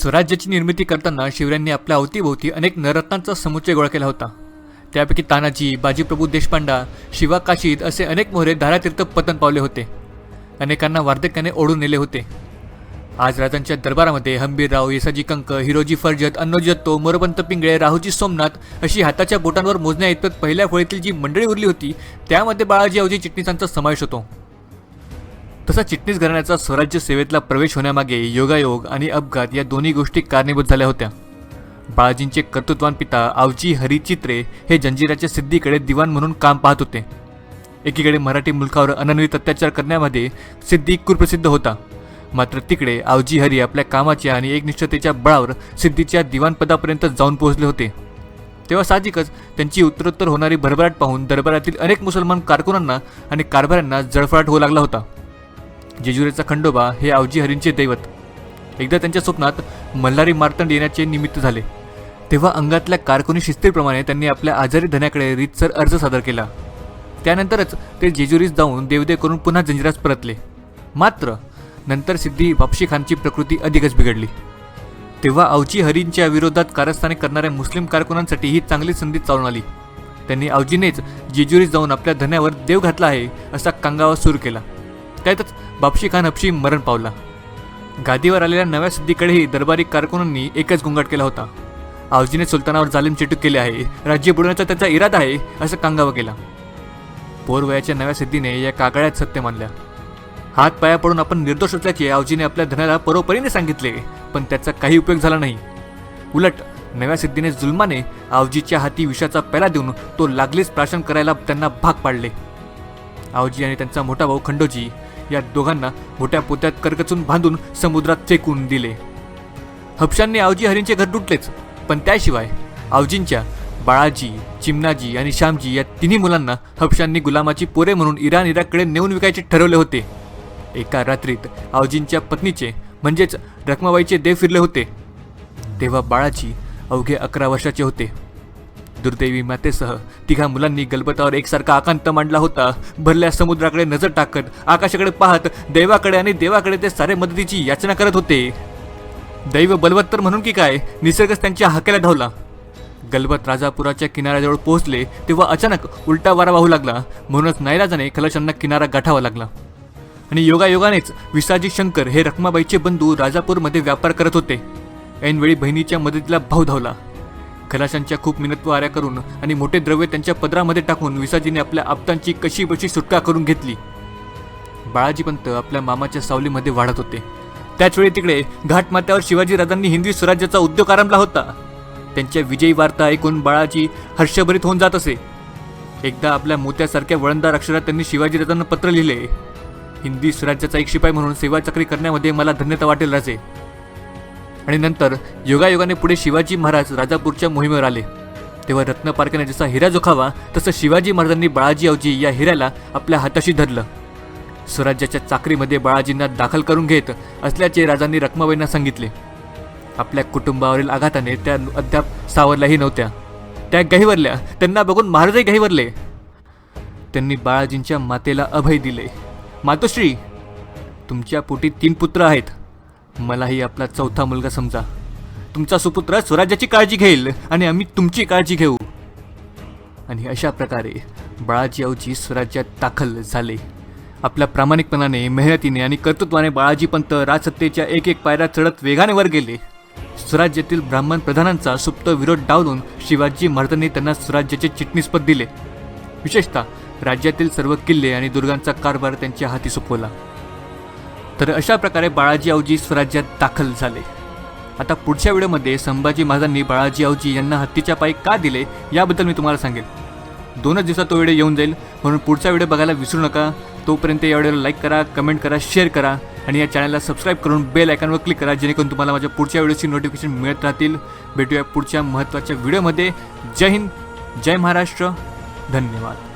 स्वराज्याची निर्मिती करताना शिवरायांनी आपल्या अवतीभोवती अनेक नरत्नांचा समुच्चय गोळा केला होता. त्यापैकी तानाजी बाजीप्रभू देशपांडा शिवा काशीद असे अनेक मोहरे धारातीर्थ पतन पावले होते. अनेकांना वार्धक्याने ओढून नेले होते. आज राजांच्या दरबारामध्ये हंबीरराव येसाजी कंक हिरोजी फर्जत अन्नोजी दत्तो मोरपंत पिंगळे राहुजी सोमनाथ अशी हाताच्या बोटांवर मोजण्या इतपत पहिल्या फळीतील जी मंडळी उरली होती त्यामध्ये बाळाजी अवजी चिटणीसांचा समावेश होतो. तसा चिटणीस घराण्याचा स्वराज्य सेवेतला प्रवेश होण्यामागे योगायोग आणि अपघात या दोन्ही गोष्टी कारणीभूत झाल्या होत्या. बाळाजींचे कर्तृत्वान पिता आवजी हरिचित्रे हे जंजिराच्या सिद्धीकडे दिवाण म्हणून काम पाहत होते. एकीकडे मराठी मुलखावर अनन्वित अत्याचार करण्यामध्ये सिद्धी कुप्रसिद्ध होता. मात्र तिकडे आवजी हरी आपल्या कामाच्या आणि एकनिष्ठतेच्या बळावर सिद्धीच्या दिवाणपदापर्यंत जाऊन पोहोचले होते. तेव्हा साहजिकच त्यांची उत्तरोत्तर होणारी भरभराट पाहून दरबारातील अनेक मुसलमान कारकुनांना आणि कारभाऱ्यांना जळफळाट होऊ लागला होता. जेजुरीचा खंडोबा हे आवजी हरींचे दैवत. एकदा त्यांच्या स्वप्नात मल्हारी मार्तंड येण्याचे निमित्त झाले. तेव्हा अंगातल्या कारकुनी शिस्तीप्रमाणे त्यांनी आपल्या आजारी धन्याकडे रीतसर अर्ज सादर केला. त्यानंतरच ते जेजुरीस जाऊन देवदेव करून पुन्हा जंजिरास परतले. मात्र नंतर सिद्धी बापशी खानची प्रकृती अधिकच बिघडली. तेव्हा आवजी हरींच्या विरोधात कारस्थाने करणाऱ्या मुस्लिम कारकुनांसाठी ही चांगली संधी चालून आली. त्यांनी आवजीनेच जेजुरीस जाऊन आपल्या धन्यावर देव घातला आहे असा कांगावा सुरू केला. त्यातच बापशी खान हपशी मरण पावला. गादीवर आलेल्या नव्या सिद्धीकडेही दरबारी कारकुनांनी एकच गुंगाट केला होता. आवजीने सुलतानावर जालिम चिटूक केले आहे राज्य बुडवण्याचा त्याचा इरादा आहे असं कांगावा केला. पोरवयाच्या नव्या सिद्धीने या कागाळ्यात सत्य मानल्या. हात पाया पडून आपण निर्दोष असल्याचे आवजीने आपल्या धनाला परोपरीने सांगितले पण त्याचा काही उपयोग झाला नाही. उलट नव्या सिद्धीने जुलमाने आवजीच्या हाती विषाचा पेला देऊन तो लागलीच प्राशन करायला त्यांना भाग पाडले. आवजी आणि त्यांचा मोठा भाऊ खंडोजी या दोघांना मोठ्या पोत्यात करकचून बांधून समुद्रात फेकून दिले. हपशांनी आवजी हरींचे घर लुटलेच पण त्याशिवाय आवजींच्या बाळाजी चिमणाजी आणि श्यामजी या तिन्ही मुलांना हपशांनी गुलामाची पोरे म्हणून इराण इराककडे नेऊन विकायचे ठरवले होते. एका रात्रीत आवजींच्या पत्नीचे म्हणजेच रखमाबाईचे देव फिरले होते. तेव्हा बाळाजी अवघे अकरा वर्षाचे होते. दुर्दैवी मातेसह तिघा मुलांनी गलबतावर एकसारखा आकांत मांडला होता. भरल्या समुद्राकडे नजर टाकत आकाशाकडे पाहत देवाकडे आणि देवाकडे ते सारे मदतीची याचना करत होते. दैव बलवत्तर म्हणून की काय निसर्गच त्यांच्या हाकेला धावला. गलबत राजापुराच्या किनाऱ्याजवळ पोहोचले तेव्हा अचानक उलटा वारा वाहू लागला. म्हणूनच नाईलाजाने खलशांना किनारा गाठावा लागला. आणि योगायोगानेच विसाजी शंकर हे रखमाबाईचे बंधू राजापूरमध्ये व्यापार करत होते. ऐनवेळी बहिणीच्या मदतीला भाव धावला. खलाशांच्या खूप मिनत वाऱ्या करून आणि मोठे द्रव्य त्यांच्या पदरामध्ये टाकून विसाजीने आपल्या आप्तांची कशी बशी सुटका करून घेतली. बाळाजी पंत आपल्या मामाच्या सावलीमध्ये वाढत होते. त्याचवेळी तिकडे घाटमात्यावर शिवाजीराजांनी हिंदवी स्वराज्याचा उद्योग आरंभला होता. त्यांच्या विजयी वार्ता ऐकून बाळाजी हर्षभरीत होऊन जात असे. एकदा आपल्या मोत्यासारख्या वळणदार अक्षरात त्यांनी शिवाजीराजांना पत्र लिहिले. हिंदी स्वराज्याचा एक शिपाई म्हणून सेवा चक्री करण्यामध्ये मला धन्यता वाटेल राजे. आणि नंतर योगायोगाने पुढे शिवाजी महाराज राजापूरच्या मोहिमेवर आले. तेव्हा रत्नपारकाने जसा हिरा जोखावा तसं शिवाजी महाराजांनी बाळाजी अवजी या हिऱ्याला आपल्या हाताशी धरलं. स्वराज्याच्या चाकरीमध्ये बाळाजींना दाखल करून घेत असल्याचे राजांनी रखमाबाईंना सांगितले. आपल्या कुटुंबावरील आघाताने त्या अद्याप सावरल्याही नव्हत्या. त्या गहिवरल्या त्यांना बघून महाराजही गहिवरले त्यांनी बाळाजींच्या मातेला अभय दिले. मातोश्री तुमच्या पोटी तीन पुत्र आहेत. मलाही आपला चौथा मुलगा समजा. तुमचा सुपुत्र स्वराज्याची काळजी घेईल आणि आम्ही तुमची काळजी घेऊ. आणि अशा प्रकारे बाळाजी आऊजी स्वराज्यात दाखल झाले. आपल्या प्रामाणिकपणाने मेहनतीने आणि कर्तृत्वाने बाळाजी पंत राजसत्तेच्या एक एक पायऱ्या चढत वेगाने वर गेले. स्वराज्यातील ब्राह्मण प्रधानांचा सुप्त विरोध डावलून शिवाजी महाराजांनी त्यांना स्वराज्याचे चिटणीसपद दिले. विशेषतः राज्यातील सर्व किल्ले आणि दुर्गांचा कारभार त्यांच्या हाती सोपवला. तर अशा प्रकारे बाळाजी अवजी स्वराज्यात दाखल झाले. आता पुढच्या व्हिडिओमध्ये संभाजी महाराजांनी बाळाजी अवजी यांना हत्तीच्या पायी का दिले याबद्दल मी तुम्हाला सांगेल दोनच दिवसात तो व्हिडिओ येऊन जाईल म्हणून पुढचा व्हिडिओ बघायला विसरू नका. तोपर्यंत या व्हिडिओला लाईक करा कमेंट करा शेअर करा आणि या चॅनलला सबस्क्राईब करून बेल आयकॉनवर क्लिक करा जेणेकरून तुम्हाला माझ्या पुढच्या व्हिडिओची नोटिफिकेशन मिळत राहतील. भेटूया पुढच्या महत्त्वाच्या व्हिडिओमध्ये. जय हिंद जय महाराष्ट्र. धन्यवाद.